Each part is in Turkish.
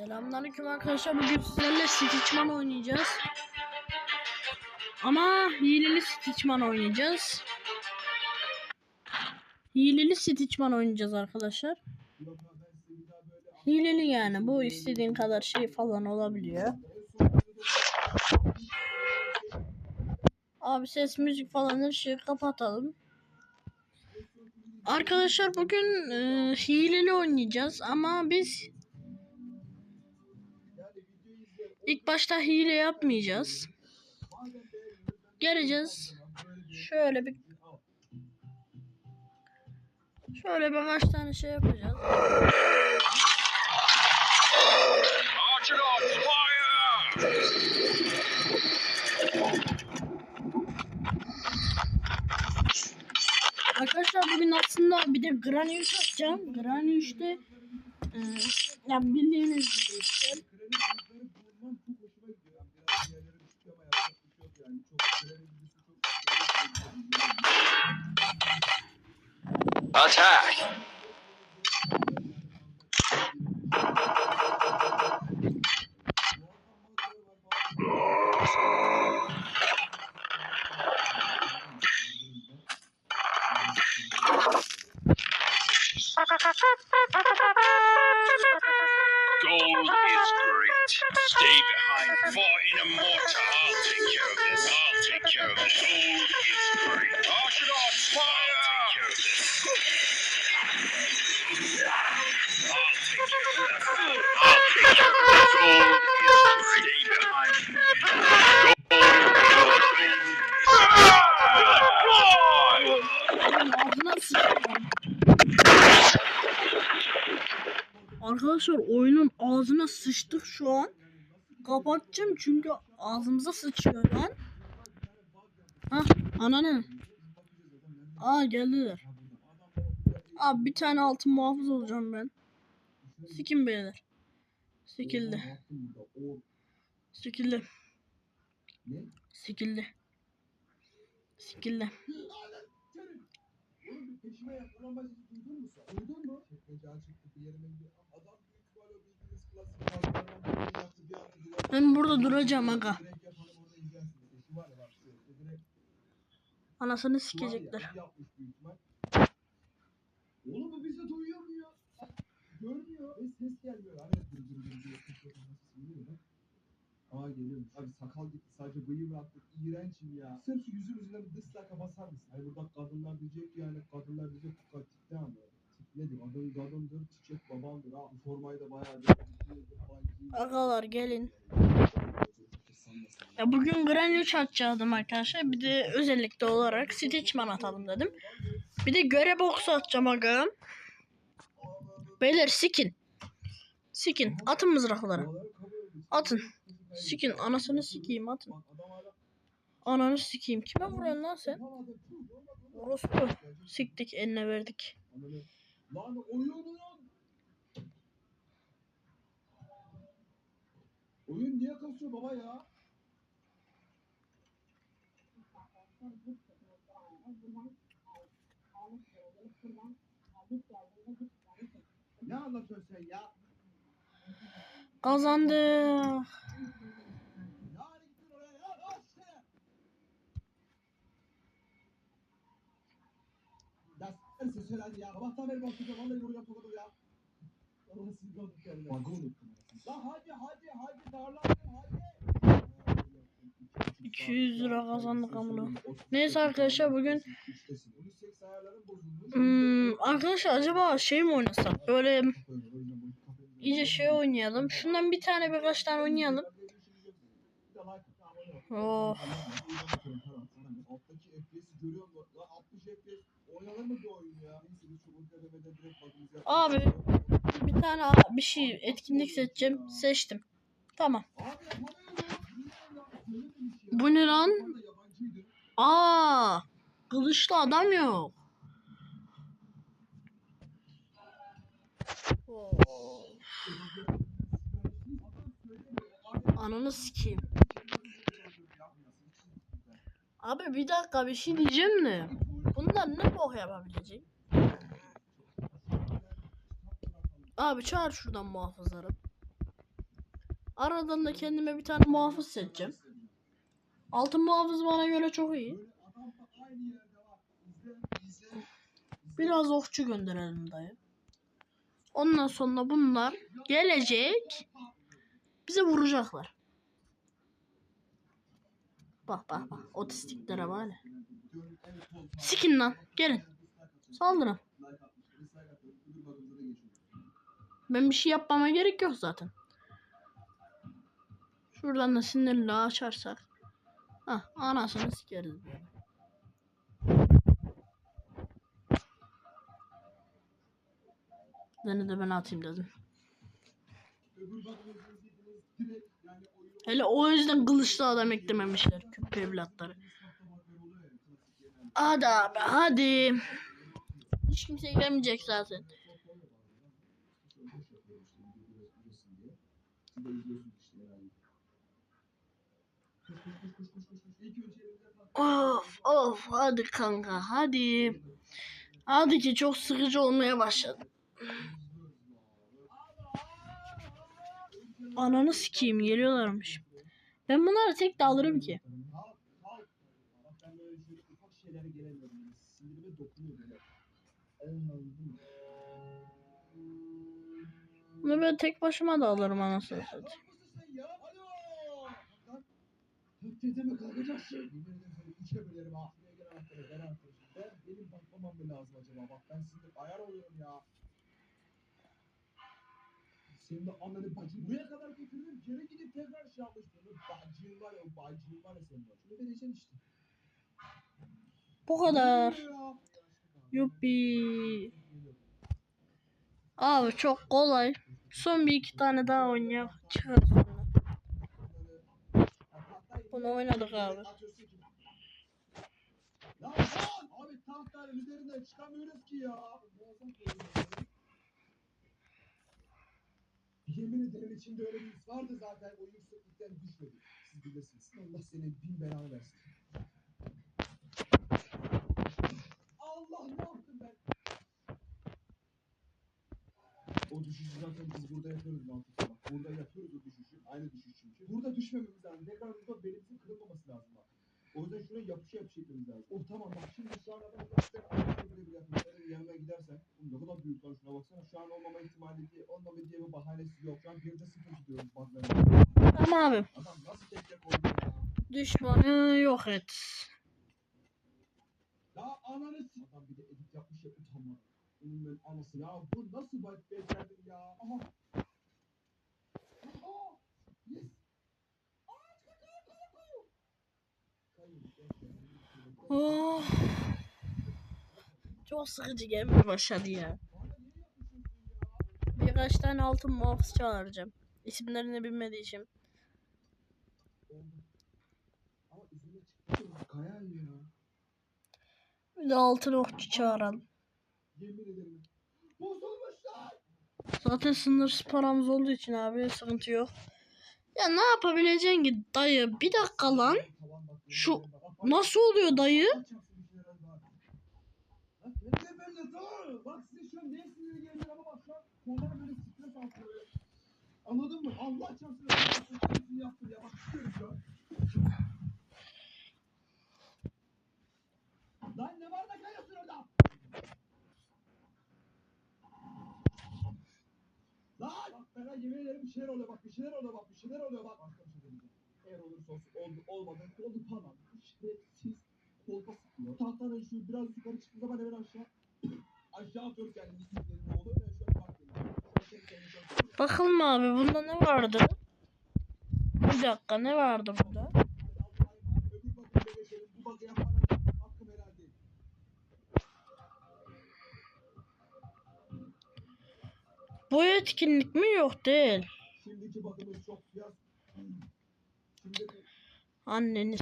Selamünaleyküm arkadaşlar. Bugün sizlerle Stitchman oynayacağız. Ama hileli Stitchman oynayacağız. Hileli Stitchman oynayacağız arkadaşlar. Hileli yani. Bu istediğin kadar şey falan olabiliyor. Abi ses müzik falan her şeyi kapatalım. Arkadaşlar bugün e, hileli oynayacağız ama biz ilk başta hile yapmayacağız. Geleceğiz. Şöyle bir şöyle birkaç tane şey yapacağız. Arkadaşlar bugün aslında bir de Granny 3 atacağım. Granny 3'te e, ya bildiğiniz gibi işte Attack! Gold is great. Stay behind, for in a mortar, I'll take care of this. I'll take care of this. Gold is great. Archidons, fire! I'll take care of this. I'll take care of this. I'll take care of this. Gold Arkadaşlar oyunun ağzına sıçtık şu an. Kapatacağım çünkü ağzımıza sıçıyor lan. Hah ananı. Aa geldiler. Abi bir tane altın muhafız olacağım ben. Sikin beyler. Sikildi. Sikildi. Sikildi. Sikildi. Peşime yakalanmaz duydun mu sen? Duydun mu? Çekmece çıktı bir yerime gidiyor. Adam büyük ihtimalle o bildiğiniz klasik malzemelerden birini yaptı bir anda direkt- Ben burada duracağım aga. Anasını sikecekler. Oğlum bu bize duyuyor mu ya? Görmüyor. Ve ses gelmiyor. Hani? Aa geliyormuş. Abi sakal gitti. Sadece bıyığı bıraktık. İğrençim ya. Sırf bir dış basar mısın? Hani burada kadınlar diyecek yani kadınlar diyecek bu kadar tipte ama. Tipledir. Kadın kadındır. Çiçek babamdır. Ha formayı da bayağı. Agalar gelin. Ya bugün Granny 3 atacaktım arkadaşlar. Bir de özellikle olarak Stitchman atalım dedim. Bir de göre boxu atacağım aga. Beyler sikin. Sikin. Atın mızrakları. Atın. Sikin. Anasını sikeyim atın. Ananı sikeyim. Kime vuruyorsun lan sen? Orospu. Siktik eline verdik. Lan oyun lan. Oyun niye kasıyor baba ya? Ne anlatıyorsun sen ya? Kazandık. Ne hale gittin oraya ya? Al işte. Ya hadi ya. Sabahtan beri bakıyorum. Vallahi yorum yapamadım ya. Allah sizi gördük kendine. Vagon ettim. Lan hadi hadi hadi darlandım hadi. 200 lira kazandık amına. Neyse arkadaşlar bugün Üçtesin. 13.8 ayarların bozulmuş. hmm, arkadaşlar acaba şey mi oynasak? Böyle iyice şey oynayalım. Şundan bir tane birkaç tane oynayalım. Oh. Alttaki FPS'i görüyor musun? Lan 60 FPS oynanır mı bu oyun ya? Neyse biz şu muhtemelen direkt bakımızı yapalım. Abi bir tane bir şey etkinlik seçeceğim. Seçtim. Tamam. Bu ne lan? Aa, kılıçlı adam yok. Oh. Ananı sikeyim. Abi bir dakika bir şey diyeceğim de. Bunlar ne bok yapabilecek? Abi çağır şuradan muhafızları. Aradan da kendime bir tane muhafız seçeceğim. Altın muhafız bana göre çok iyi. Biraz okçu gönderelim dayı. Ondan sonra bunlar gelecek. Bize vuracaklar. Bak bak bak. Otistiklere ol, tamam. Sikin lan. Gelin. Saldırın. Ben bir şey yapmama gerek yok zaten. Şuradan da sinirli açarsak. Hah anasını sikeriz. Seni de ben atayım dedim. Hele o yüzden kılıçlı adam eklememişler küp evlatları. Hadi abi hadi. Hiç kimse gelmeyecek zaten. Of of hadi kanka hadi. Hadi ki çok sıkıcı olmaya başladı. Ananı sikeyim geliyorlarmış. Ben bunları tek de alırım ki. Bunu ben tek başıma da alırım anasını satayım. Dedeme kalkacaksın. Benim bakmamam mı lazım acaba? Bak ben sinir ayar oluyorum ya. Senin de ananı bacın buraya kadar götürdüm. Geri gidip tekrar şey yapmıştım. Bacığın var ya, o bacığın var ya senin var. Şunu vereceksin işte. Bu kadar. Yuppi. Abi çok kolay. Son bir iki tane daha oynayalım. Çıkar sonra. Bunu oynadık abi. Abi tahtların üzerinden çıkamıyoruz ki ya. Yemin ederim içimde öyle bir vardı zaten o yükseklikten düşmedi. Siz bilirsiniz. Allah senin bin belanı versin. Allah ne yaptım ben? O düşüşü zaten biz burada yapıyoruz mantıklı bak. Burada yapıyoruz o düşüşü. Aynı düşüş çünkü. Burada düşmememiz lazım. Tekrar burada belimizin kırılmaması lazım bak. O yüzden şuraya yapışa yapışa etmemiz lazım. Oh tamam bak şimdi şu an adam zaten aynı bile bile yapmış. Senin yanına gidersen. Ne kadar büyük lan şuna baksana. Şu an olmama ihtimali diye, olmama diye bir bahanesi yok. Şu an birde sıfır gidiyoruz baklarına. Tamam abi. Adam nasıl tek tek oldu ya? Düşmanı yok et. Ya ananı s- Adam bir de edit yapmış ya utanma. Ben anası ya bu nasıl bak becerdin ya? Aha. Aa! Yes. Aa. Oh. Çok sıkıcı gelmeye başladı ya. Birkaç tane altın muhafız çağıracağım. İsimlerini bilmediği için. Bir de altın okçu çağıralım. Yemin ederim. Bozulmuşlar. Zaten sınırsız paramız olduğu için abi sıkıntı yok. Ya ne yapabileceksin ki dayı? Bir dakika lan. Şu-. Nasıl oluyor dayı? Bak, çarpsın bir şeyler var. Lan bekle benimle, dur. Bak size şu an neye sinirli geliyor ama bak şu an kollar böyle stres altında böyle. Anladın mı? Allah çarpsın. Stresini yaptır ya. Bak çıkıyorum şu an. Lan ne var da kayıyorsun orada? Lan! Bak bana yemin ederim bir şeyler oluyor bak bir şeyler oluyor bak bir şeyler oluyor bak. Başka bir şey demeyeceğim. Eğer olursa olsun oldu olmadı oldu tamam. Şerefsiz kolpa sıkıyor. Tahtadan şu biraz yukarı çıktığı zaman hemen aşağı aşağı atıyoruz yani ne oluyor ben an bakıyorum. Bakalım abi bunda ne vardı? Bir dakika ne vardı burada? Hadi Allah'a emanet. Öbür bakımda geçelim. Bu bakı yapmanın hakkım helal değil. Bu etkinlik mi yok değil. Anneniz.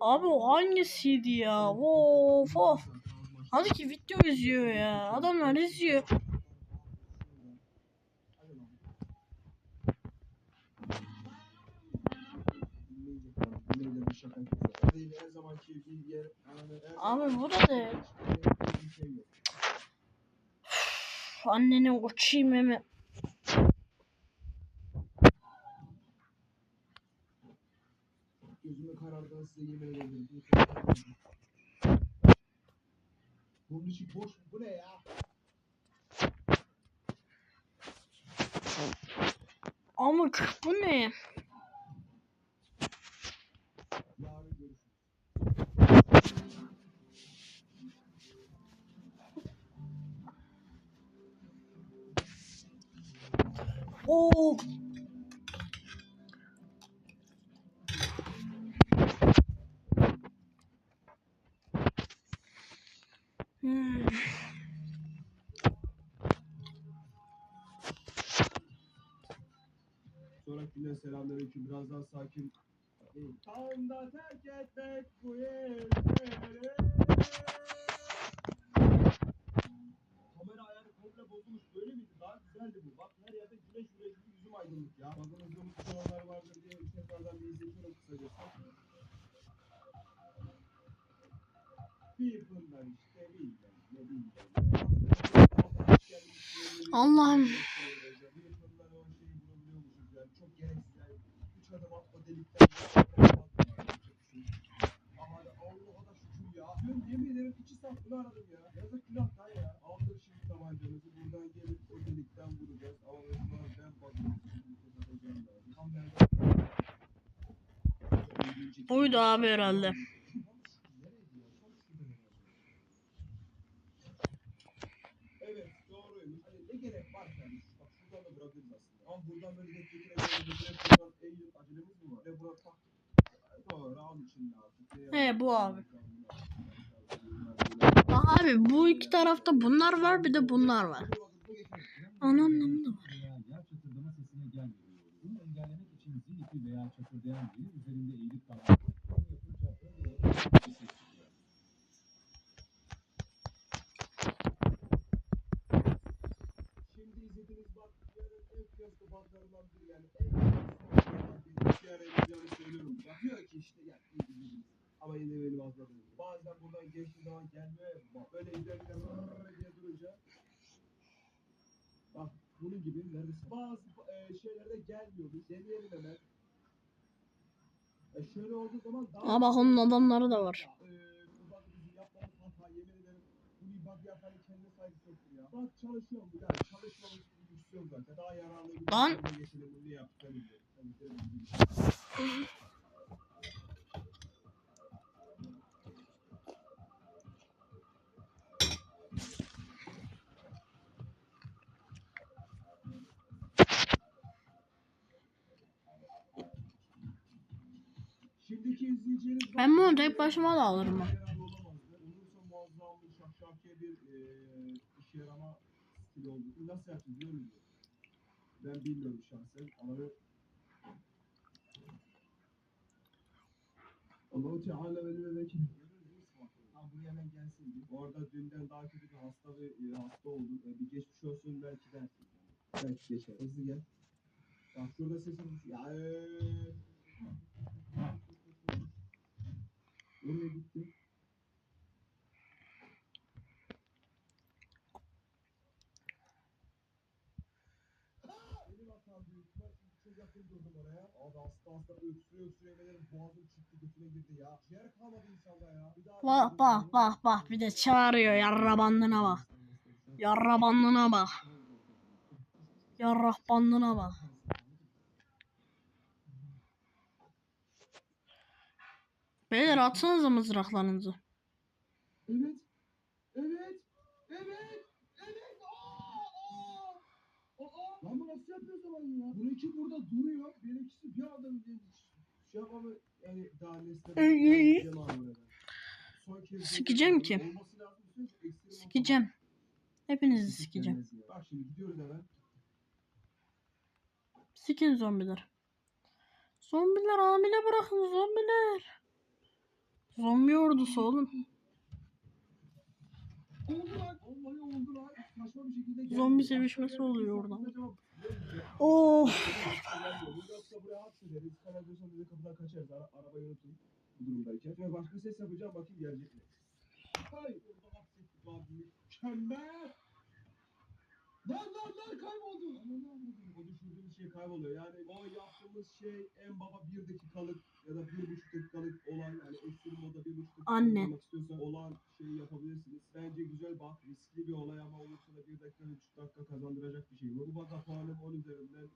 Abi o hangisiydi ya? Of of. Hadi ki video izliyor ya. Adamlar izliyor. Yemin ederim bir şaka yapıyorum. Değil her zamanki bir yer. Yani her Abi bu da değil. Annenin uçayım hemen. Gözümü karardan size yemin ederim. Bunun içi boş. Bu ne ya? Amık bu ne? Yarın Oo. Hmm. Sonrakiler selamünaleyküm. Biraz daha sakin. Tam da terk etmek bu yerleri. Ben Buydu abi herhalde. Evet doğruymuş. Hani ne gerek var yani? Bak şuradan da bırakırız aslında. Ama buradan böyle getirene böyle getirene buradan eğilip acelemiz mi var? Ve buna tak. Doğru al içinde artık. Ne He, bu abi. abi bu iki tarafta bunlar var bir de bunlar var. Ana anlamı da var. çatırdama sesine gelmiyor. Bunu engellemek için zil ipi veya çatırdayan biri üzerinde eğilip kalkıyor. Bunu yapınca ön ve ön ses çıkıyor. Şimdi izlediğiniz bak dünyanın en fiyatlı bandlarından biri yani en fiyatlı bir iki ara yapacağını söylüyorum. Bak diyor ki işte izlediniz. Ama yine benim azladım. Bazen buradan geçtiği zaman gelmiyor ya bak böyle ileride rrrr diye durunca Bak bunun gibi neredeyse bazı e, şeylerde gelmiyormuş. Deneyelim hemen. E şöyle olduğu zaman daha Aa bak onun adamları da var. ya, eee, bu bak ya. Çalışıyorum çalışmamış bir. Daha bir Lan. Ben bunu tek başıma da alırım. Olursa muazzam bir şakşakiye bir işe yarama oldu. Nasıl yaptı biliyor musun? Ben bilmiyorum şahsen ama Allah-u Teala ve vekil. Buraya hemen gelsin diye. Orada dünden daha kötü bir hasta ve e, hasta oldu. E, bir geçmiş olsun belki dersin. Belki geçer. Hızlı gel. Bak şurada sesim. Ya eee. Nereye gitti? Benim hatam büyük. Ben çok yakın durdum oraya. Abi hasta hasta öksürüyor öksürüyor benim boğazım çıktı götüne girdi ya. Ciğer kalmadı insanda ya. Bak bak bak bak bir de çağırıyor yarra bandına bak. Yarra bandına bak. Yarrah bandına bak. Beyler atsanıza mızraklarınızı. Evet. Evet. Evet. Aa! Aa! Aa! Lan bu zaman ya? Bununki burada duruyor. Benimkisi bir anda şey yapamı yani daha nesne. Sikeceğim ki. Ekstrem olsa- Sikeceğim. Hepinizi sikeceğim. Bak şimdi gidiyoruz hemen. Sikin zombiler. Zombiler hamile bırakın zombiler. Zombi ordusu oğlum. Zombi sevişmesi oluyor orada. Oh. Başka ses yapacağım bakayım gelecek mi? Hayır. Mükemmel. Lan lan lan kayboldu. Aman Allah'ım. O düşürdüğümüz şey kayboluyor. Yani o yaptığımız şey en baba bir dakikalık ya da bir buçuk dakikalık olay. Yani ekstrem moda bir buçuk dakika Anne. yapmak istiyorsan olan şeyi yapabilirsiniz. Bence güzel bak. Riskli bir olay ama olursa da bir dakika, bir buçuk dakika kazandıracak bir şey. Bu baka puanım 10 üzerinden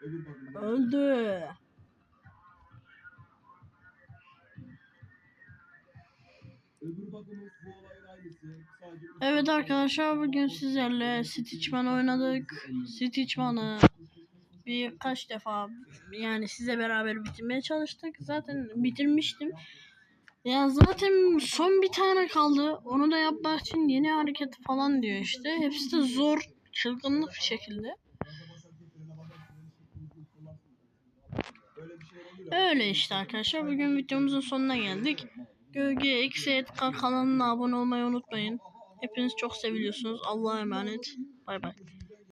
0. Öbür bakımdan. Öldü. Evet arkadaşlar bugün sizlerle Stitchman oynadık. Stitchman'ı birkaç defa yani size beraber bitirmeye çalıştık. Zaten bitirmiştim. Ya zaten son bir tane kaldı. Onu da yapmak için yeni hareket falan diyor işte. Hepsi de zor, çılgınlık bir şekilde. Öyle işte arkadaşlar. Bugün videomuzun sonuna geldik. Gölge Eksi kanalına abone olmayı unutmayın. Hepiniz çok seviliyorsunuz. Allah'a emanet. Bay bay.